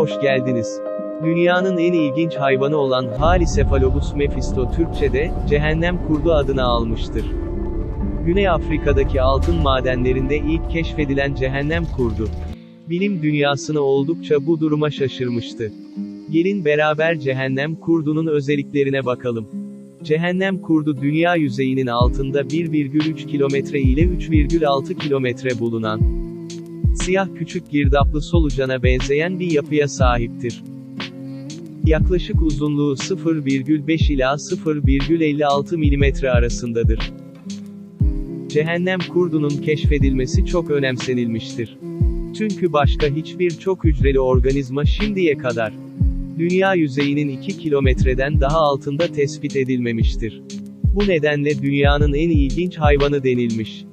hoş geldiniz. Dünyanın en ilginç hayvanı olan Halicephalobus mephisto Türkçe'de, cehennem kurdu adını almıştır. Güney Afrika'daki altın madenlerinde ilk keşfedilen cehennem kurdu. Bilim dünyasını oldukça bu duruma şaşırmıştı. Gelin beraber cehennem kurdunun özelliklerine bakalım. Cehennem kurdu dünya yüzeyinin altında 1,3 kilometre ile 3,6 kilometre bulunan, siyah küçük girdaplı solucana benzeyen bir yapıya sahiptir. Yaklaşık uzunluğu 0,5 ila 0,56 mm arasındadır. Cehennem kurdunun keşfedilmesi çok önemsenilmiştir. Çünkü başka hiçbir çok hücreli organizma şimdiye kadar dünya yüzeyinin 2 kilometreden daha altında tespit edilmemiştir. Bu nedenle dünyanın en ilginç hayvanı denilmiş.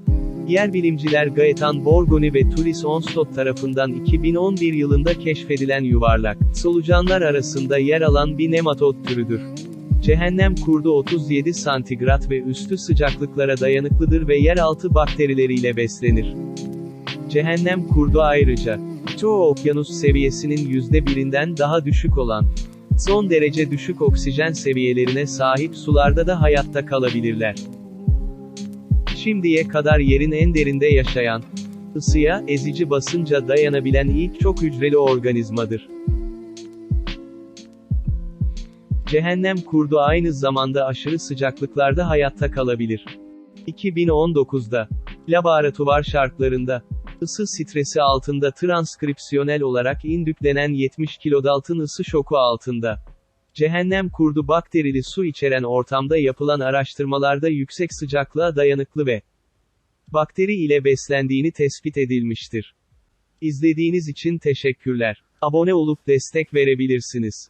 Yer bilimciler Gaetan Borgoni ve Tulis Onstott tarafından 2011 yılında keşfedilen yuvarlak, solucanlar arasında yer alan bir nematod türüdür. Cehennem kurdu 37 santigrat ve üstü sıcaklıklara dayanıklıdır ve yeraltı bakterileriyle beslenir. Cehennem kurdu ayrıca, çoğu okyanus seviyesinin yüzde birinden daha düşük olan, son derece düşük oksijen seviyelerine sahip sularda da hayatta kalabilirler. Şimdiye kadar yerin en derinde yaşayan, ısıya, ezici basınca dayanabilen ilk çok hücreli organizmadır. Cehennem kurdu aynı zamanda aşırı sıcaklıklarda hayatta kalabilir. 2019'da, laboratuvar şartlarında, ısı stresi altında transkripsiyonel olarak indüklenen 70 kilodalton ısı şoku altında, cehennem kurdu bakterili su içeren ortamda yapılan araştırmalarda yüksek sıcaklığa dayanıklı ve bakteri ile beslendiğini tespit edilmiştir. İzlediğiniz için teşekkürler. Abone olup destek verebilirsiniz.